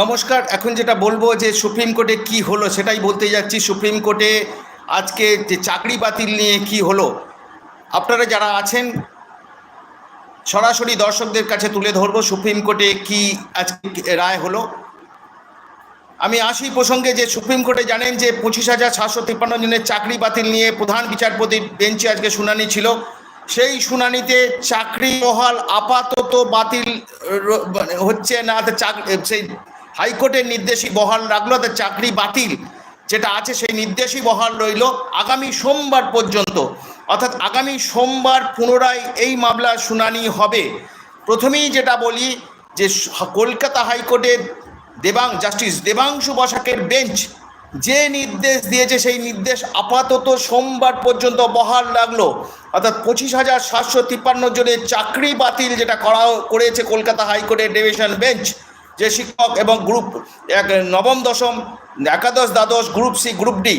নমস্কার, এখন যেটা বলব যে সুপ্রিম কোর্টে কি হলো সেটাই বলতে যাচ্ছি। সুপ্রিম কোর্টে আজকে যে চাকরি বাতিল নিয়ে কি হলো, আপনারা যারা আছেন, সরাসরি দর্শকদের কাছে তুলে ধরবো সুপ্রিম কোর্টে কি আজকে রায় হলো। আমি আসি প্রসঙ্গে যে সুপ্রিম কোর্টে জানেন যে পঁচিশ হাজার সাতশো তিপ্পান্ন জনের চাকরি বাতিল নিয়ে প্রধান বিচারপতির বেঞ্চে আজকে শুনানি ছিল। সেই শুনানিতে চাকরি বহাল আপাতত বাতিল মানে হচ্ছে না সেই হাইকোর্টের নির্দেশই বহাল রাখল তো চাকরি বাতিল। যেটা আছে সেই নির্দেশই বহাল রইল আগামী সোমবার পর্যন্ত। অর্থাৎ আগামী সোমবার পুনরায় এই মামলার শুনানি হবে। প্রথমেই যেটা বলি যে কলকাতা হাইকোর্টের দেবাং, জাস্টিস দেবাংশু বসাকের বেঞ্চ যে নির্দেশ দিয়েছে সেই নির্দেশ আপাতত সোমবার পর্যন্ত বহাল লাগল অর্থাৎ পঁচিশ হাজার সাতশো তিপ্পান্ন জনের চাকরি বাতিল যেটা করা করেছে কলকাতা হাইকোর্টের ডিভিশন বেঞ্চ। যে শিক্ষক এবং গ্রুপ, এক নবম, দশম, একাদশ, দ্বাদশ, গ্রুপ সি, গ্রুপ ডি,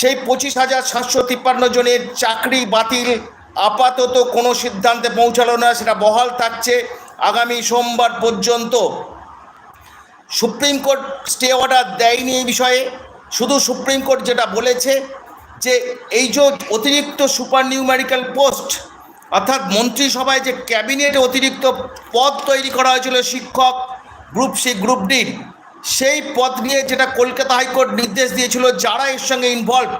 সেই পঁচিশ হাজার সাতশো তিপ্পান্ন জনের চাকরি বাতিল, আপাতত কোনো সিদ্ধান্তে পৌঁছালো না, সেটা বহাল থাকছে আগামী সোমবার পর্যন্ত। সুপ্রিম কোর্ট স্টে অর্ডার দেয়নি এই বিষয়ে, শুধু সুপ্রিম কোর্ট যেটা বলেছে যে এই যে অতিরিক্ত সুপার নিউমেরিক্যাল পোস্ট, অর্থাৎ মন্ত্রিসভায় যে ক্যাবিনেটে অতিরিক্ত পদ তৈরি করা হয়েছিল শিক্ষক গ্রুপ সি, গ্রুপ ডির সেই পদ নিয়ে যেটা কলকাতা হাইকোর্ট নির্দেশ দিয়েছিল, যারা এর সঙ্গে ইনভলভ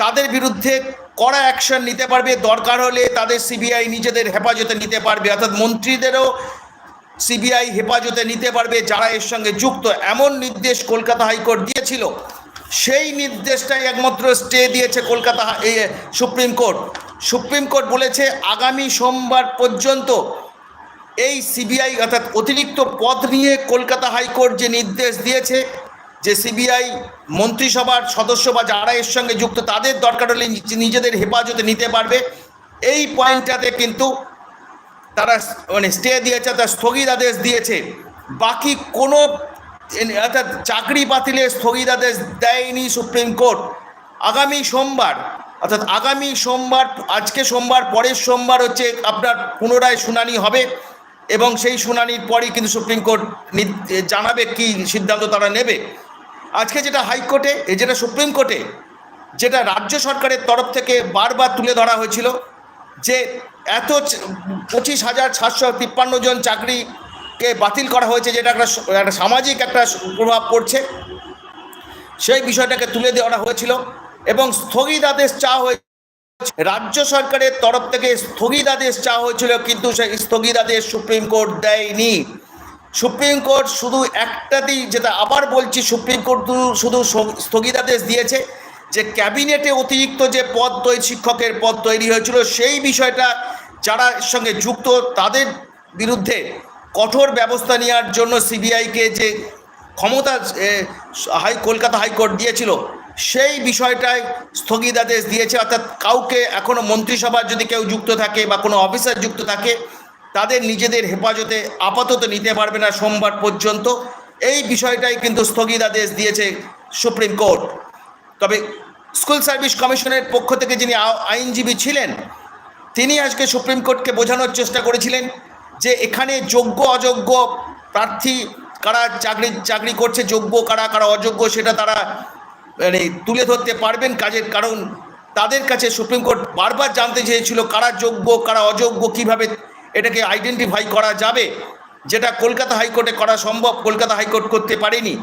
তাদের বিরুদ্ধে কড়া অ্যাকশন নিতে পারবে, দরকার হলে তাদের সিবিআই নিজেদের হেফাজতে নিতে পারবে, অর্থাৎ মন্ত্রীদেরও সিবিআই হেফাজতে নিতে পারবে, যারা এর সঙ্গে যুক্ত। এমন নির্দেশ কলকাতা হাইকোর্ট দিয়েছিল। সেই নির্দেশটাই একমাত্র স্টে দিয়েছে Kolkata supreme court. Supreme court বলেছে, আগামী সোমবার পর্যন্ত এই সিবিআই অর্থাৎ অতিরিক্ত পদ নিয়ে কলকাতা হাইকোর্ট যে নির্দেশ দিয়েছে যে সিবিআই মন্ত্রিসভার সদস্য বা যারা এর সঙ্গে যুক্ত, তাদের দরকার হলে নিজেদের হেফাজতে নিতে পারবে। এই পয়েন্টটাতে কিন্তু তারা মানে স্টে দিয়েছে তার স্থগিতাদেশ দিয়েছে। বাকি কোনো, অর্থাৎ চাকরি বাতিলে স্থগিতাদেশ দেয়নি সুপ্রিম কোর্ট। আগামী সোমবার, অর্থাৎ আগামী সোমবার, আজকে সোমবার, পরের সোমবার হচ্ছে আপনার পুনরায় শুনানি হবে। এবং সেই শুনানির পরই কিন্তু সুপ্রিম কোর্ট জানাবে কি সিদ্ধান্ত তারা নেবে। আজকে যেটা হাইকোর্টে যেটা সুপ্রিম কোর্টে, যেটা রাজ্য সরকারের তরফ থেকে বারবার তুলে ধরা হয়েছিল যে এত পঁচিশ হাজার সাতশো তিপ্পান্ন জন চাকরিকে বাতিল করা হয়েছে, যেটা একটা একটা সামাজিক একটা প্রভাব পড়ছে, সেই বিষয়টাকে তুলে দেওয়া হয়েছিল এবং স্থগিতাদেশ চাওয়া হয়েছে রাজ্য সরকারের তরফ থেকে স্থগিতাদেশ চাওয়া হয়েছিল, কিন্তু সেই স্থগিতাদেশ সুপ্রিম কোর্ট দেয়নি। সুপ্রিম কোর্ট শুধু একটাতেই যেটা আবার বলছি, সুপ্রিম কোর্ট শুধু- স্থগিতাদেশ দিয়েছে যে ক্যাবিনেটে অতিরিক্ত যে পদ তৈরি শিক্ষকের পদ তৈরি হয়েছিল, সেই বিষয়টা যারা সঙ্গে যুক্ত, তাদের বিরুদ্ধে কঠোর ব্যবস্থা নেওয়ার জন্য সিবিআইকে যে ক্ষমতা হাই, কলকাতা হাইকোর্ট দিয়েছিল সেই বিষয়টায় স্থগিতাদেশ দিয়েছে। অর্থাৎ কাউকে এখনও মন্ত্রিসভার যদি কেউ যুক্ত থাকে বা কোনো অফিসার যুক্ত থাকে, তাদের নিজেদের হেফাজতে আপাতত নিতে পারবে না সোমবার পর্যন্ত। এই বিষয়টাই কিন্তু স্থগিতাদেশ দিয়েছে সুপ্রিম কোর্ট। তবে স্কুল সার্ভিস কমিশনের পক্ষ থেকে যিনি আইনজীবী ছিলেন, তিনি আজকে সুপ্রিম কোর্টকে বোঝানোর চেষ্টা করেছিলেন যে এখানে যোগ্য, অযোগ্য প্রার্থী কারা চাকরি চাকরি করছে, যোগ্য কারা কারা অযোগ্য, সেটা তারা মানে তুলে ধরতে পারবেন কাজের কারণ। তাদের কাছে সুপ্রিম কোর্ট বারবার জানতে চেয়েছিল কারা যোগ্য, কারা অযোগ্য, কীভাবে এটাকে আইডেন্টিফাই করা যাবে। যেটা কলকাতা হাইকোর্টে করা সম্ভব, কলকাতা হাইকোর্ট করতে পারেনি।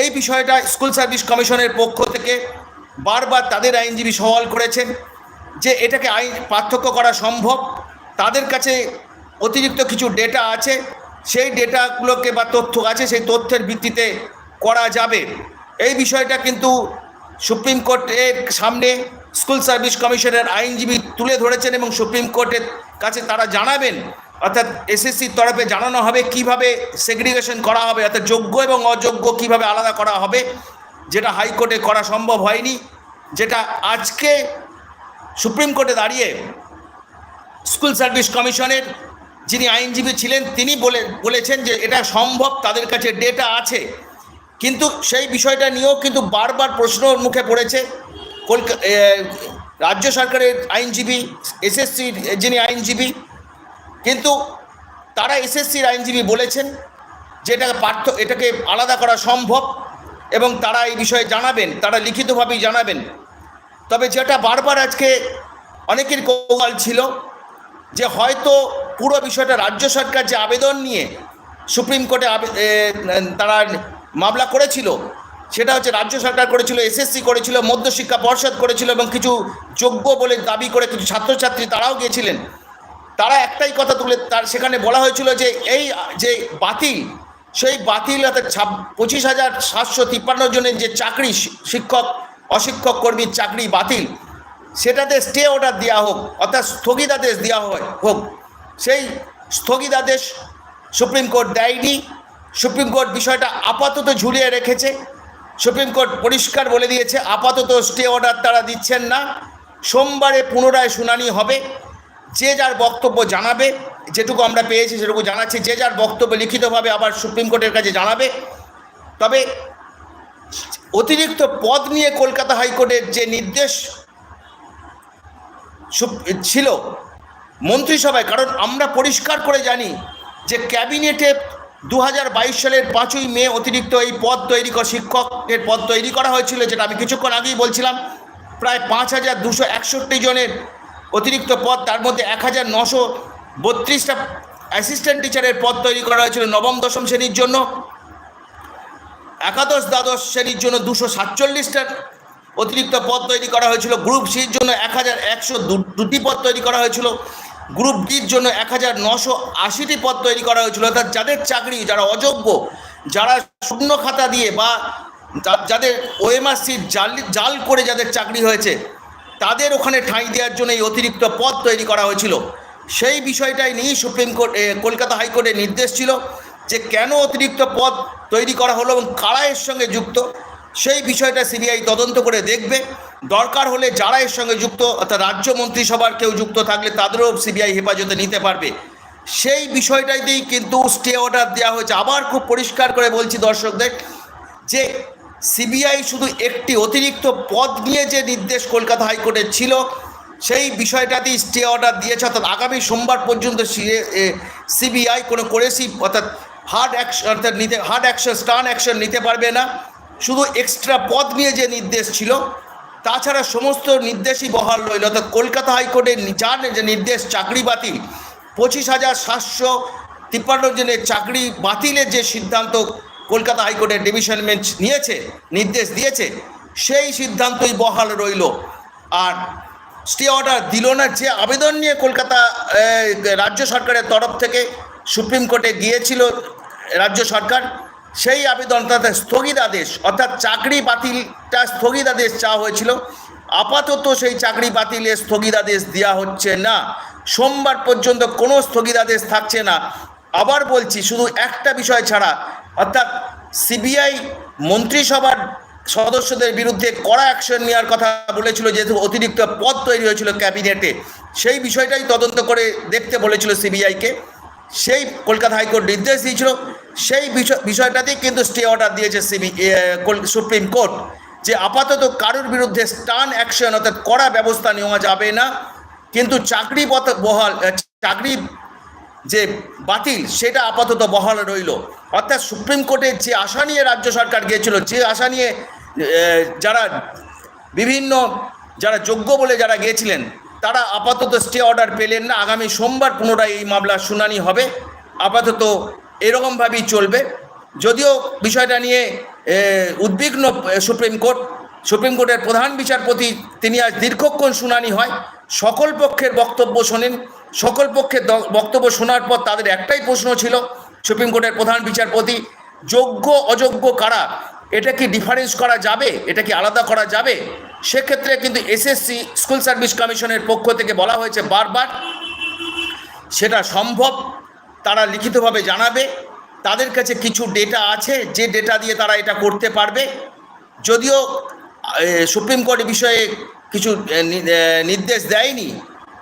এই বিষয়টা স্কুল সার্ভিস কমিশনের পক্ষ থেকে বারবার তাদের আইনজীবী সওয়াল করেছেন যে এটাকে আইন পার্থক্য করা সম্ভব। তাদের কাছে অতিরিক্ত কিছু ডেটা আছে। সেই ডেটাগুলোকে বা তথ্য আছে, সেই তথ্যের ভিত্তিতে করা যাবে। এই বিষয়টা কিন্তু সুপ্রিম কোর্টের সামনে স্কুল সার্ভিস কমিশনের আইনজীবী তুলে ধরেছেন এবং সুপ্রিম কোর্টের কাছে তারা জানাবেন, অর্থাৎ এসএসসির তরফে জানানো হবে কীভাবে সেগ্রিগেশন করা হবে, অর্থাৎ যোগ্য এবং অযোগ্য কীভাবে আলাদা করা হবে, যেটা হাইকোর্টে করা সম্ভব হয়নি, যেটা আজকে সুপ্রিম কোর্টে দাঁড়িয়ে স্কুল সার্ভিস কমিশনের যিনি আইনজীবী ছিলেন, তিনি বলে, বলেছেন যে এটা সম্ভব, তাদের কাছে ডেটা আছে। কিন্তু সেই বিষয়টা নিয়েও কিন্তু বারবার প্রশ্নর মুখে পড়েছে। কলকা রাজ্য সরকারের আইনজীবী এসএসসির যিনি আইনজীবী, কিন্তু তারা এসএসসির আইনজীবী বলেছেন যেটাকে পার্থ, এটাকে আলাদা করা সম্ভব এবং তারা এই বিষয়ে জানাবেন, তারা লিখিতভাবেই জানাবেন। তবে যেটা বারবার আজকে অনেকের কৌশল ছিল যে হয়তো পুরো বিষয়টা রাজ্য সরকার যে আবেদন নিয়ে সুপ্রিম কোর্টে তারা মামলা করেছিল, সেটা হচ্ছে রাজ্য সরকার করেছিল, এসএসসি করেছিল মধ্যশিক্ষা পর্ষদ করেছিল এবং কিছু যোগ্য বলে দাবি করে কিছু ছাত্রছাত্রী তারাও গিয়েছিলেন। তারা একটাই কথা তুলে, তার সেখানে বলা হয়েছিল যে এই, যে বাতিল, সেই বাতিল অর্থাৎ ছাব পঁচিশ হাজার সাতশো তিপ্পান্ন জনের যে চাকরি শিক্ষক, অশিক্ষক কর্মীর চাকরি বাতিল, সেটাতে স্টে অর্ডার দেওয়া হোক, অর্থাৎ স্থগিতাদেশ দেওয়া হয় হোক, সেই স্থগিতাদেশ সুপ্রিম কোর্ট দেয়নি সুপ্রিম কোর্ট বিষয়টা আপাতত ঝুলিয়ে রেখেছে। সুপ্রিম কোর্ট পরিষ্কার বলে দিয়েছে, আপাতত স্টে অর্ডার তারা দিচ্ছেন না। সোমবারে পুনরায় শুনানি হবে। যে যার বক্তব্য জানাবে, যেটুকু আমরা পেয়েছি সেটুকু জানাচ্ছি, যে যার বক্তব্য লিখিতভাবে আবার সুপ্রিম কোর্টের কাছে জানাবে। তবে অতিরিক্ত পদ নিয়ে কলকাতা হাইকোর্টের যে নির্দেশ ছিল মন্ত্রিসভায়, কারণ আমরা পরিষ্কার করে জানি যে ক্যাবিনেটে দু হাজার বাইশ সালের পাঁচই মে অতিরিক্ত এই পদ তৈরি করা, শিক্ষকের পদ তৈরি করা হয়েছিল, যেটা আমি কিছুক্ষণ আগেই বলছিলাম, প্রায় পাঁচ হাজার দুশো একষট্টি জনের অতিরিক্ত পদ, তার মধ্যে এক হাজার নশো বত্রিশটা অ্যাসিস্ট্যান্ট টিচারের পদ তৈরি করা হয়েছিল নবম, দশম শ্রেণির জন্য, একাদশ, দ্বাদশ শ্রেণির জন্য দুশো সাতচল্লিশটার অতিরিক্ত পদ তৈরি করা হয়েছিল গ্রুপ সির জন্য এক হাজার একশো দুটি পদ তৈরি করা হয়েছিল গ্রুপ ডির জন্য এক হাজার নশো আশিটি পদ তৈরি করা হয়েছিল। অর্থাৎ যাদের চাকরি, যারা অযোগ্য, যারা শূন্য খাতা দিয়ে বা যাদের ওএমআর সিট জাল জাল করে যাদের চাকরি হয়েছে, তাদের ওখানে ঠাঁই দেওয়ার জন্য এই অতিরিক্ত পদ তৈরি করা হয়েছিল। সেই বিষয়টাই নিয়েই সুপ্রিম কোর্ট কলকাতা হাইকোর্টের নির্দেশ ছিল যে কেন অতিরিক্ত পদ তৈরি করা হলো এবং কারা এর সঙ্গে যুক্ত, সেই বিষয়টা সিবিআই তদন্ত করে দেখবে। দরকার হলে যারা এর সঙ্গে যুক্ত, অর্থাৎ রাজ্য মন্ত্রিসভার কেউ যুক্ত থাকলে তাদেরও সিবিআই হেফাজতে নিতে পারবে। সেই বিষয়টাতেই কিন্তু স্টে অর্ডার দেওয়া হয়েছে। আবার খুব পরিষ্কার করে বলছি দর্শকদের যে সিবিআই শুধু একটি অতিরিক্ত পদ নিয়ে যে নির্দেশ কলকাতা হাইকোর্টের ছিল, সেই বিষয়টাতেই স্টে অর্ডার দিয়েছে। অর্থাৎ আগামী সোমবার পর্যন্ত সিবিআই কোনো করেসি অর্থাৎ হার্ড অ্যাকশন অর্থাৎ নিতে হার্ড অ্যাকশন স্টার্ন অ্যাকশন নিতে পারবে না। শুধু এক্সট্রা পদ নিয়ে যে নির্দেশ ছিল তাছাড়া সমস্ত নির্দেশই বহাল রইল। অর্থাৎ কলকাতা হাইকোর্টের যার যে নির্দেশ, চাকরি বাতিল, পঁচিশ হাজার সাতশো তিপ্পান্ন জনের চাকরি বাতিলের যে সিদ্ধান্ত কলকাতা হাইকোর্টের ডিভিশন বেঞ্চ নিয়েছে, নির্দেশ দিয়েছে, সেই সিদ্ধান্তই বহাল রইল। আর স্টে অর্ডার দিল না, যে আবেদন নিয়ে কলকাতা রাজ্য সরকারের তরফ থেকে সুপ্রিম কোর্টে গিয়েছিল রাজ্য সরকার সেই আবেদন তাতে স্থগিতাদেশ, অর্থাৎ চাকরি বাতিলটা স্থগিতাদেশ চাওয়া হয়েছিল। আপাতত সেই চাকরি বাতিলের স্থগিতাদেশ দেওয়া হচ্ছে না। সোমবার পর্যন্ত কোনো স্থগিতাদেশ থাকছে না। আবার বলছি, শুধু একটা বিষয় ছাড়া, অর্থাৎ সিবিআই মন্ত্রিসভার সদস্যদের বিরুদ্ধে কড়া অ্যাকশন নেওয়ার কথা বলেছিল, যেহেতু অতিরিক্ত পদ তৈরি হয়েছিল ক্যাবিনেটে। সেই বিষয়টাই তদন্ত করে দেখতে বলেছিল সিবিআইকে। সেই কলকাতা হাইকোর্ট নির্দেশ দিয়েছিল। সেই বিষয় বিষয়টাতেই কিন্তু স্টে অর্ডার দিয়েছে সিবি সুপ্রিম কোর্ট যে আপাতত কারোর বিরুদ্ধে স্টান অ্যাকশন অর্থাৎ কড়া ব্যবস্থা নেওয়া যাবে না। কিন্তু চাকরি বহাল চাকরি যে বাতিল, সেটা আপাতত বহাল রইল। অর্থাৎ সুপ্রিম কোর্টের যে আশা নিয়ে রাজ্য সরকার গিয়েছিল, যে আশা নিয়ে যারা বিভিন্ন, যারা যোগ্য বলে যারা গিয়েছিলেন তারা আপাতত স্টে অর্ডার পেলেন না। আগামী সোমবার পুনরায় এই মামলার শুনানি হবে। আপাতত এরকমভাবেই চলবে। যদিও বিষয়টা নিয়ে উদ্বিগ্ন সুপ্রিম কোর্ট। সুপ্রিম কোর্টের প্রধান বিচারপতি, তিনি আজ দীর্ঘক্ষণ শুনানি হয়। সকল পক্ষের বক্তব্য শোনেন। সকল পক্ষের বক্তব্য শোনার পর তাদের একটাই প্রশ্ন ছিল, সুপ্রিম কোর্টের প্রধান বিচারপতি, যোগ্য, অযোগ্য কারা? এটা কি ডিফারেন্স করা যাবে? এটা কি আলাদা করা যাবে? সেক্ষেত্রে কিন্তু এসএসসি স্কুল সার্ভিস কমিশনের পক্ষ থেকে বলা হয়েছে বারবার, সেটা সম্ভব। তারা লিখিতভাবে জানাবে। তাদের কাছে কিছু ডেটা আছে, যে ডেটা দিয়ে তারা এটা করতে পারবে। যদিও সুপ্রিম কোর্ট বিষয়ে কিছু নির্দেশ দেয়নি।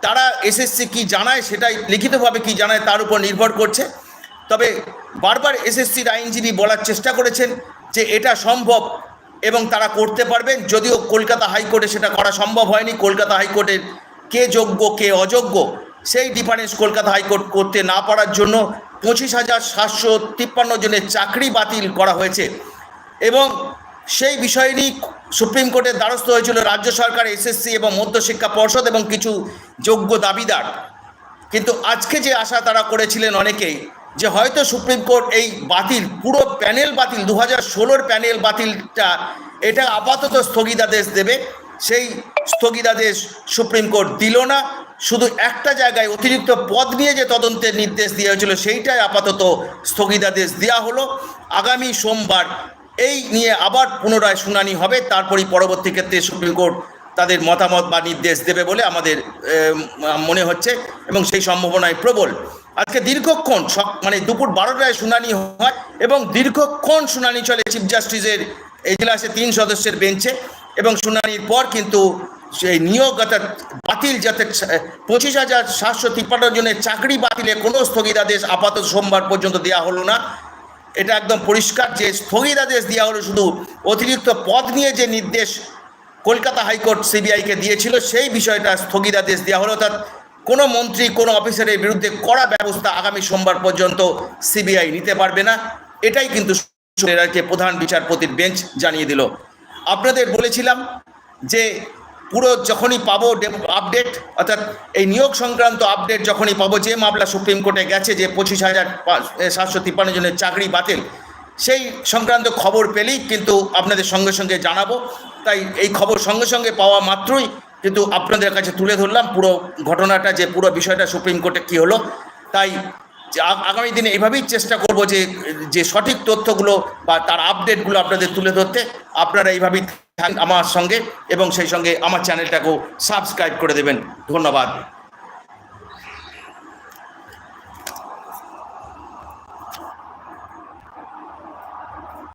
তারা এসএসসি কি জানায়, সেটাই লিখিতভাবে কি জানায়, তার উপর নির্ভর করছে। তবে বারবার এসএসসির আইনজীবী বলার চেষ্টা করেছেন। যে এটা সম্ভব এবং তারা করতে পারবেন। যদিও কলকাতা হাইকোর্টে সেটা করা সম্ভব হয়নি। কলকাতা হাইকোর্টের কে যোগ্য, কে অযোগ্য, সেই ডিফারেন্স কলকাতা হাইকোর্ট করতে না পারার জন্য পঁচিশ হাজার সাতশো তিপ্পান্ন জনের চাকরি বাতিল করা হয়েছে। এবং সেই বিষয় নিয়ে সুপ্রিম কোর্টের দ্বারস্থ হয়েছিল রাজ্য সরকার এসএসসি এবং মধ্যশিক্ষা পর্ষদ এবং কিছু যোগ্য দাবিদার। কিন্তু আজকে যে আশা তারা করেছিলেন অনেকেই যে হয়তো সুপ্রিম কোর্ট এই বাতিল, পুরো প্যানেল বাতিল দু হাজার ষোলোর প্যানেল বাতিলটা, এটা আপাতত স্থগিতাদেশ দেবে। সেই স্থগিতাদেশ সুপ্রিম কোর্ট দিল না। শুধু একটা জায়গায় অতিরিক্ত পদ নিয়ে যে তদন্তের নির্দেশ দেওয়া হয়েছিল, সেইটাই আপাতত স্থগিতাদেশ দেওয়া হলো। আগামী সোমবার এই নিয়ে আবার পুনরায় শুনানি হবে। তারপরই পরবর্তী ক্ষেত্রে সুপ্রিম কোর্ট তাদের মতামত বা নির্দেশ দেবে বলে আমাদের মনে হচ্ছে এবং সেই সম্ভাবনায় প্রবল। আজকে দীর্ঘক্ষণ সব মানে দুপুর বারোটায় শুনানি হয় এবং দীর্ঘক্ষণ শুনানি চলে চিফ জাস্টিসের এজলাসে তিন সদস্যের বেঞ্চে এবং শুনানির পর কিন্তু সেই নিয়োগ অর্থাৎ বাতিল যাতে পঁচিশ হাজার সাতশো তিপ্পান্ন জনের চাকরি বাতিলে কোনো স্থগিতাদেশ আপাতত সোমবার পর্যন্ত দেওয়া হলো না। এটা একদম পরিষ্কার যে স্থগিতাদেশ দেওয়া হলো শুধু অতিরিক্ত পদ নিয়ে যে নির্দেশ কলকাতা হাইকোর্ট সিবিআইকে দিয়েছিল, সেই বিষয়টা স্থগিতাদেশ দেওয়া হলো। অর্থাৎ কোনো মন্ত্রী, কোনো অফিসারের বিরুদ্ধে কড়া ব্যবস্থা আগামী সোমবার পর্যন্ত সিবিআই নিতে পারবে না। এটাই কিন্তু প্রধান বিচারপতির বেঞ্চ জানিয়ে দিল। আপনাদের বলেছিলাম যে পুরো যখনই পাবো আপডেট অর্থাৎ এই নিয়োগ সংক্রান্ত আপডেট যখনই পাবো, যে মামলা সুপ্রিম কোর্টে গেছে যে পঁচিশ হাজার সাতশো তিপ্পান্ন জনের চাকরি বাতিল সেই সংক্রান্ত খবর পেলেই কিন্তু আপনাদের সঙ্গে সঙ্গে জানাব। তাই এই খবর সঙ্গে সঙ্গে পাওয়া মাত্রই কিন্তু আপনাদের কাছে তুলে ধরলাম পুরো ঘটনাটা, যে পুরো বিষয়টা সুপ্রিম কোর্টে কী হলো। তাই আগামী দিনে এভাবেই চেষ্টা করব যে যে সঠিক তথ্যগুলো বা তার আপডেটগুলো আপনাদের তুলে ধরতে। আপনারা এইভাবেই আমার সঙ্গে এবং সেই সঙ্গে আমার চ্যানেলটাকেও সাবস্ক্রাইব করে দেবেন। ধন্যবাদ।